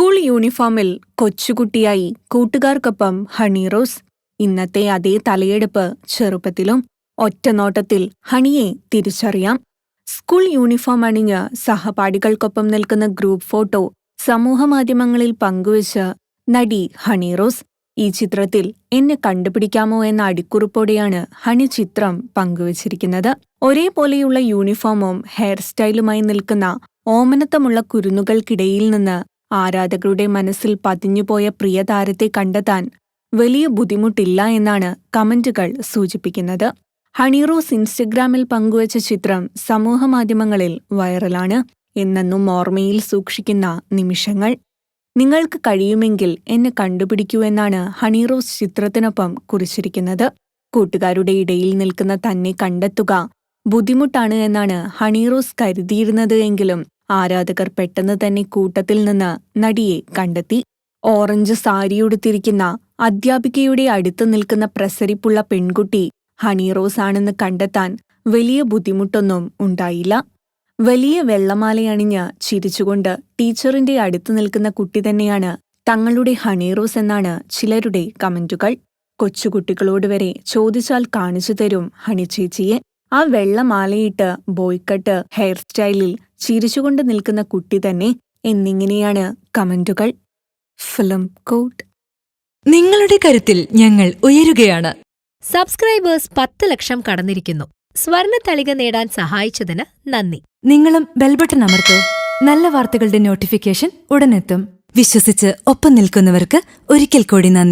School യൂണിഫോമിൽ കൊച്ചുകുട്ടിയായി കൂട്ടുകാർക്കൊപ്പം ഹണി റോസ്. ഇന്നത്തെ അതേ തലയെടുപ്പ് ചെറുപ്പത്തിലും ഒറ്റനോട്ടത്തിൽ ഹണിയെ തിരിച്ചറിയാം. സ്കൂൾ യൂണിഫോം അണിഞ്ഞ് സഹപാഠികൾക്കൊപ്പം നിൽക്കുന്ന ഗ്രൂപ്പ് ഫോട്ടോ സമൂഹമാധ്യമങ്ങളിൽ പങ്കുവച്ച് നടി ഹണി റോസ്. ഈ ചിത്രത്തിൽ എന്നെ കണ്ടുപിടിക്കാമോ എന്ന അടിക്കുറിപ്പോടെയാണ് ഹണി ചിത്രം പങ്കുവച്ചിരിക്കുന്നത്. ഒരേപോലെയുള്ള യൂണിഫോമും ഹെയർ സ്റ്റൈലുമായി നിൽക്കുന്ന ഓമനത്തമുള്ള കുരുന്നുകൾക്കിടയിൽ നിന്ന് ആരാധകരുടെ മനസ്സിൽ പതിഞ്ഞുപോയ പ്രിയതാരത്തെ കണ്ടെത്താൻ വലിയ ബുദ്ധിമുട്ടില്ല എന്നാണ് കമന്റുകൾ സൂചിപ്പിക്കുന്നത്. ഹണിറോസ് ഇൻസ്റ്റഗ്രാമിൽ പങ്കുവച്ച ചിത്രം സമൂഹമാധ്യമങ്ങളിൽ വൈറലാണ് എന്നെന്നും ഓർമ്മയിൽ സൂക്ഷിക്കുന്ന നിമിഷങ്ങൾ. നിങ്ങൾക്ക് കഴിയുമെങ്കിൽ എന്നെ കണ്ടുപിടിക്കൂ എന്നാണ് ഹണിറോസ് ചിത്രത്തിനൊപ്പം കുറിച്ചിരിക്കുന്നത്. കൂട്ടുകാരുടെ ഇടയിൽ നിൽക്കുന്ന തന്നെ കണ്ടെത്തുക ബുദ്ധിമുട്ടാണ് എന്നാണ് ഹണിറോസ് കരുതിയിരുന്നത് എങ്കിലും ആരാധകർ പെട്ടെന്ന് തന്നെ കൂട്ടത്തിൽ നിന്ന് നടിയെ കണ്ടെത്തി. ഓറഞ്ച് സാരിയുടുത്തിരിക്കുന്ന അധ്യാപികയുടെ അടുത്ത് നിൽക്കുന്ന പ്രസരിപ്പുള്ള പെൺകുട്ടി ഹണി റോസ് ആണെന്ന് കണ്ടെത്താൻ വലിയ ബുദ്ധിമുട്ടൊന്നും ഉണ്ടായില്ല. വലിയ വെള്ളമാലയണിഞ്ഞ് ചിരിച്ചുകൊണ്ട് ടീച്ചറിന്റെ അടുത്ത് നിൽക്കുന്ന കുട്ടി തന്നെയാണ് തങ്ങളുടെ ഹണി റോസ് എന്നാണ് ചിലരുടെ കമന്റുകൾ. കൊച്ചുകുട്ടികളോട് വരെ ചോദിച്ചാൽ കാണിച്ചു തരും ഹണി ചേച്ചിയെ. ആ വെള്ളമാലയിട്ട് ബോയ്ക്കട്ട് ഹെയർ സ്റ്റൈലിൽ ചിരിച്ചുകൊണ്ട് നിൽക്കുന്ന കുട്ടി തന്നെ എന്നിങ്ങനെയാണ് കമന്റുകൾ. ഫിലിം കോട്ട്. നിങ്ങളുടെ കരുത്തിൽ ഞങ്ങൾ ഉയരുകയാണ്. സബ്സ്ക്രൈബേഴ്സ് പത്ത് ലക്ഷം കടന്നിരിക്കുന്നു. സ്വർണ തളിക നേടാൻ സഹായിച്ചതിന് നന്ദി. നിങ്ങളും ബെൽബട്ടൺ അമർത്തോ. നല്ല വാർത്തകളുടെ നോട്ടിഫിക്കേഷൻ ഉടനെത്തും. വിശ്വസിച്ച് ഒപ്പം നിൽക്കുന്നവർക്ക് ഒരിക്കൽ കൂടി നന്ദി.